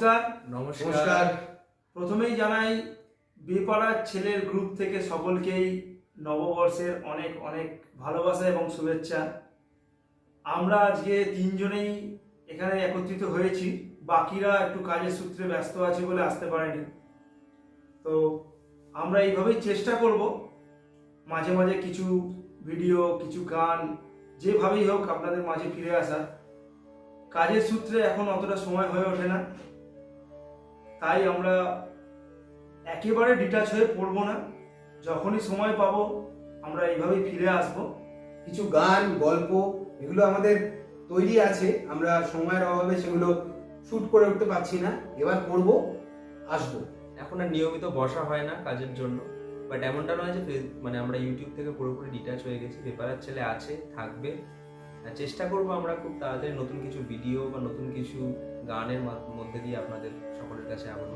নমস্কার। নমস্কার। প্রথমেই জানাই বেপাড়ার ছেলের গ্রুপ থেকে সকলকেই নববর্ষের অনেক অনেক ভালোবাসা এবং শুভেচ্ছা। আমরা আজকে তিনজনেই এখানে একত্রিত হয়েছি। বাকিরা একটু কাজের সূত্রে ব্যস্ত আছে বলে আসতে পারেনি। তো আমরা এইভাবেই চেষ্টা করব। মাঝে মাঝে কিছু ভিডিও কিছু গান যেভাবেই হোক আপনাদের মাঝে ফিরে আসা। কাজের সূত্রে এখন অতটা সময় হয়ে ওঠে না। তাই আমরা একেবারে ডিটাচ হয়ে পড়ব না। যখনই সময় পাবো, আমরা এইভাবেই ফিরে আসব। কিছু গান, গল্প, এগুলো আমাদের তৈরি আছে। আমরা সময়ের অভাবে সেগুলো শুট করে উঠতে পারছি না। এবার করব আসব। এখন আর নিয়মিত বসা হয় না কাজের জন্য। বাট এমনটা নয় যে মানে আমরা ইউটিউব থেকে পুরোপুরি ডিটাচ হয়ে গেছি। পেপারের ছেলে আছে, থাকবে। চেষ্টা করব আমরা খুব তাড়াতাড়ি নতুন কিছু ভিডিও বা নতুন কিছু গানের মধ্যে দিয়ে আপনাদের সকলের কাছে আবার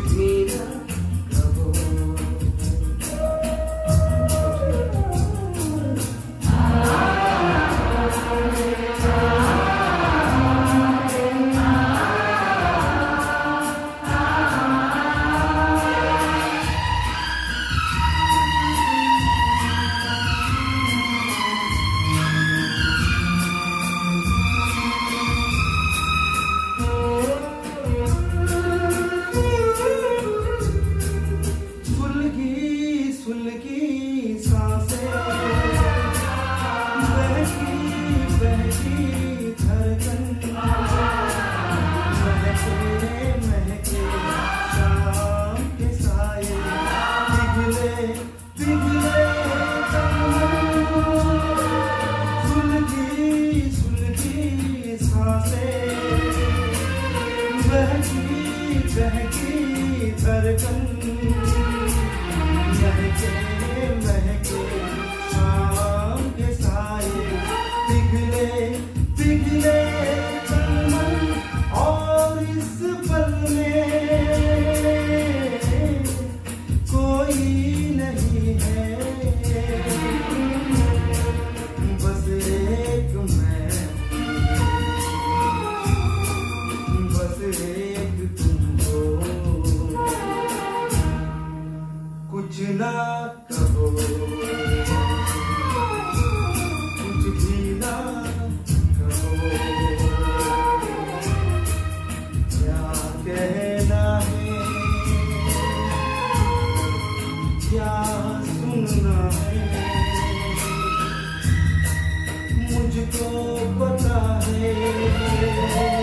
Katrina. I'll say. किसको पता है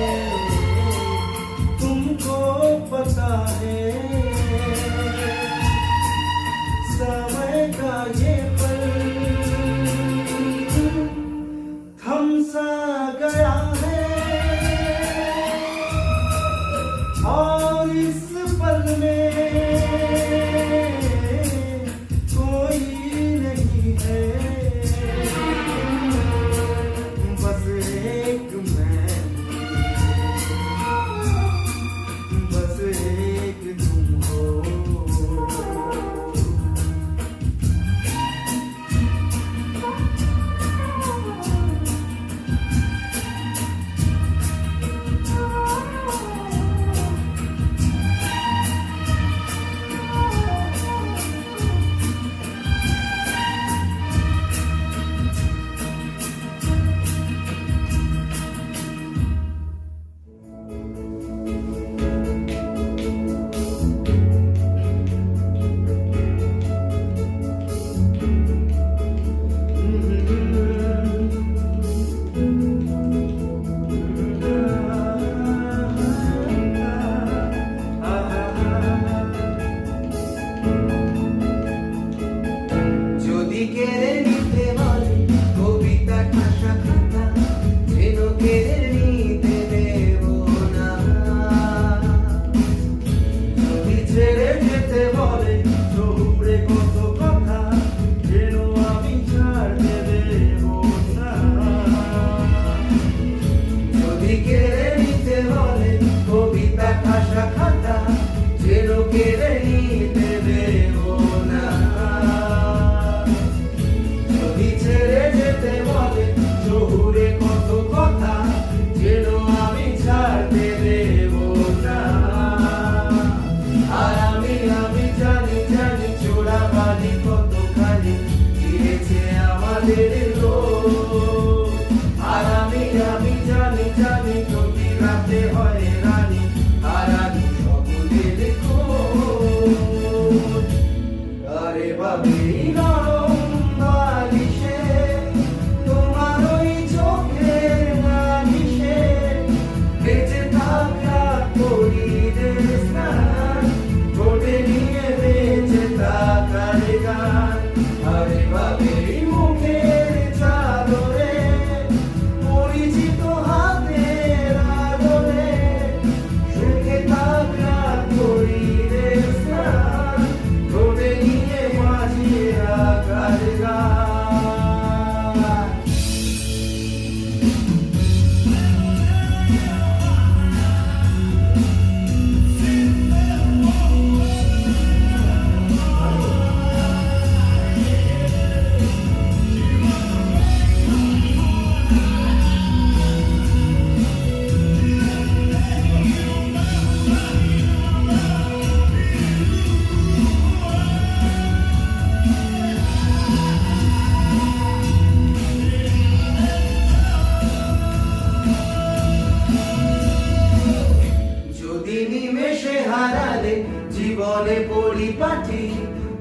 জীবনে পরিপাটি,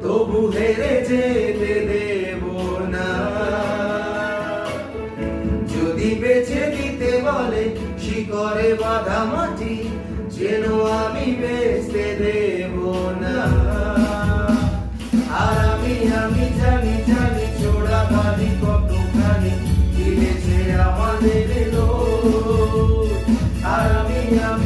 তবু হেরে যেতে দেব না। যদি বেছে দিতে বলে শিকরে বাধা মাটি, যেন আমি বেচতে দেব না। আর আমি আমি জানি জানি, চোরা কিনেছে আমাদের আর আমি আমি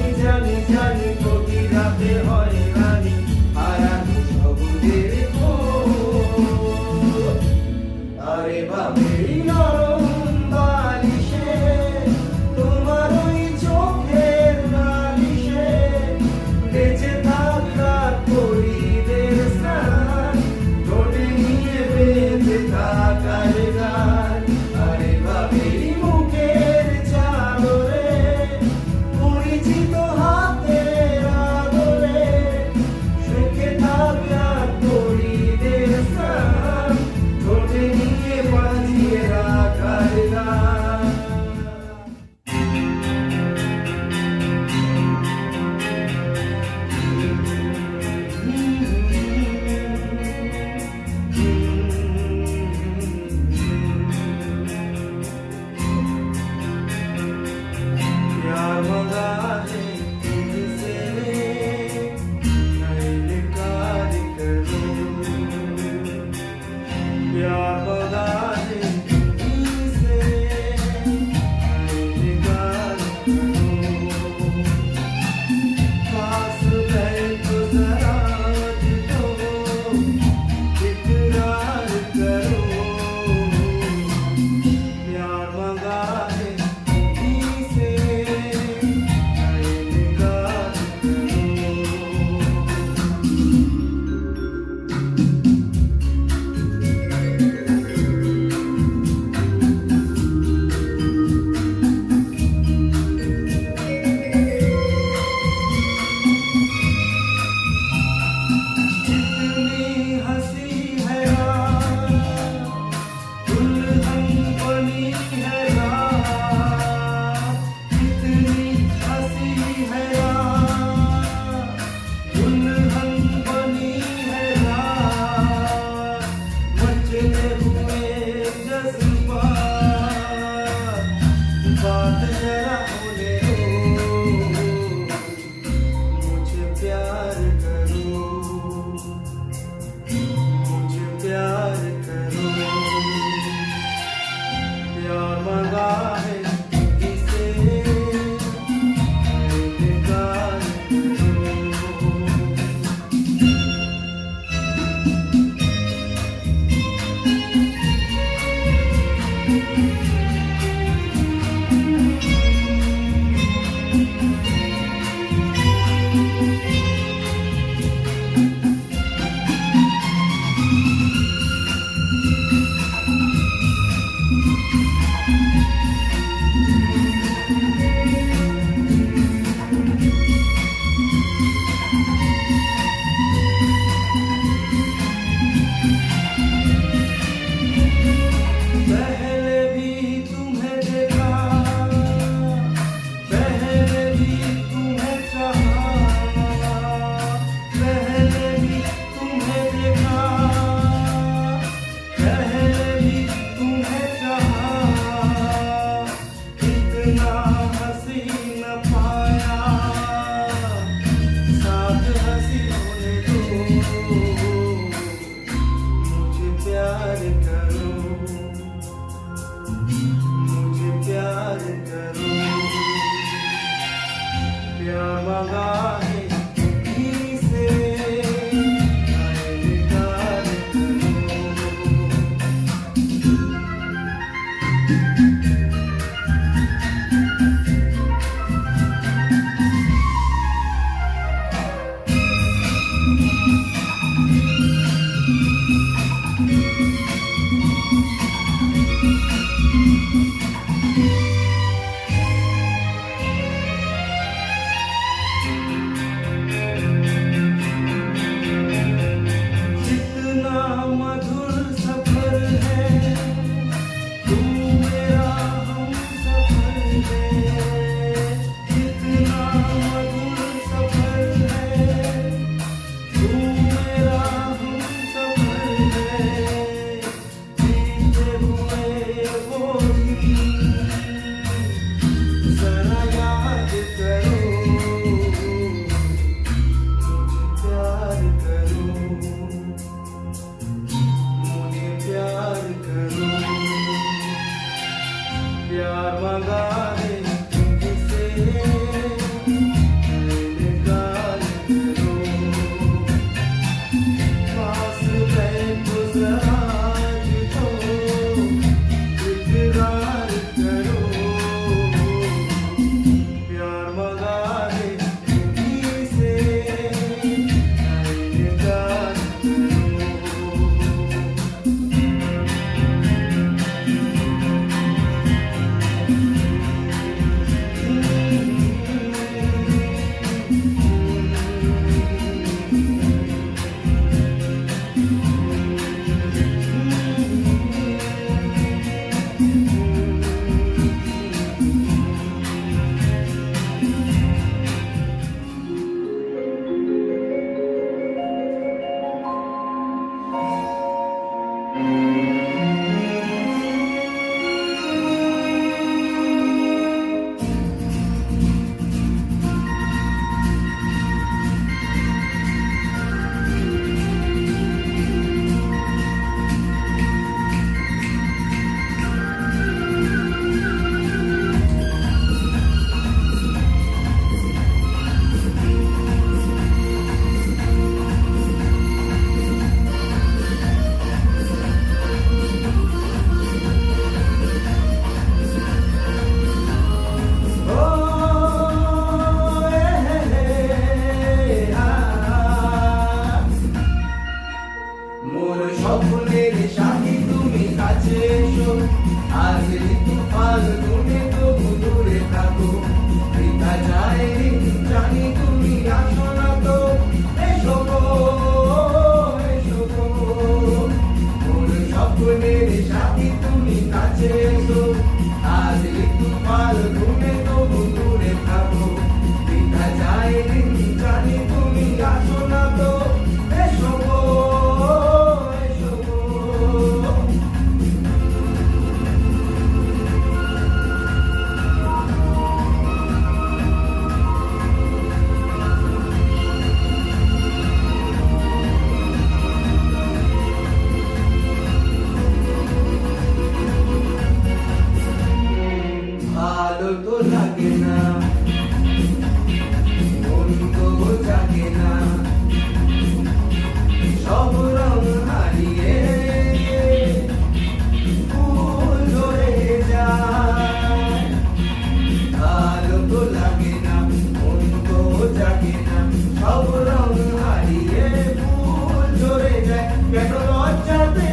কেন লজ্জাতে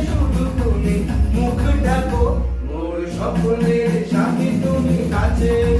মোর সকলের তুমি কাছে।